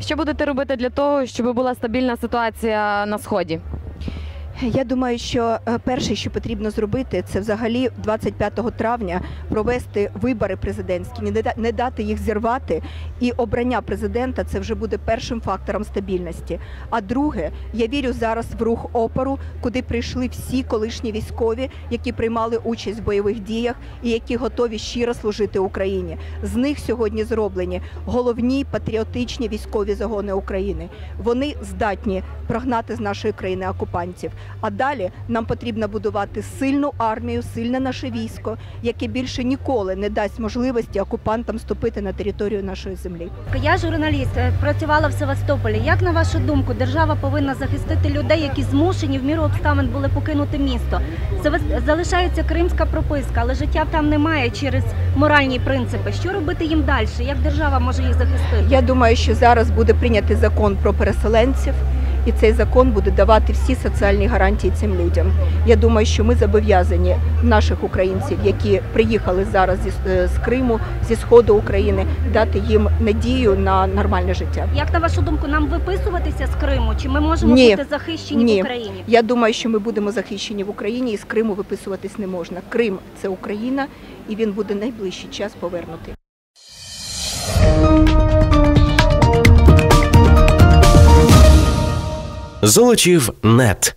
Що будете робити для того, щоб була стабільна ситуація на сході? Я думаю, що е, перше, що потрібно зробити, це взагалі 25 травня провести вибори президентські, не да- не дати їх зірвати. І обрання президента це вже буде першим фактором стабільності. А друге, я вірю зараз в рух опору, куди прийшли всі колишні військові, які приймали участь в бойових діях і які готові щиро служити Україні. З них сьогодні зроблені головні патріотичні військові загони України. Вони здатні прогнати з нашої країни окупантів. А далі нам потрібно будувати сильну армію, сильне наше військо, яке більше ніколи не дасть можливості окупантам ступити на територію нашої землі. Я журналіст, е, працювала в Севастополі. Як на вашу думку, держава повинна захистити людей, які змушені в міру обставин були покинути місто? Залишається кримська прописка, але життя там немає через моральні принципи. Що робити їм далі? Як держава може їх захистити? Я думаю, що зараз буде прийнятий закон про переселенців. І цей закон буде давати всі соціальні гарантії цим людям. Я думаю, що ми зобов'язані наших українців, які приїхали зараз е, з Криму, зі сходу України, дати їм надію на нормальне життя. Як на вашу думку, нам виписуватися з Криму? Чи ми можемо Ні. бути захищені Ні. в Україні? Я думаю, що ми будемо захищені в Україні і з Криму виписуватись не можна. Крим це Україна, і він буде найближчий час повернутий. Золочів нет.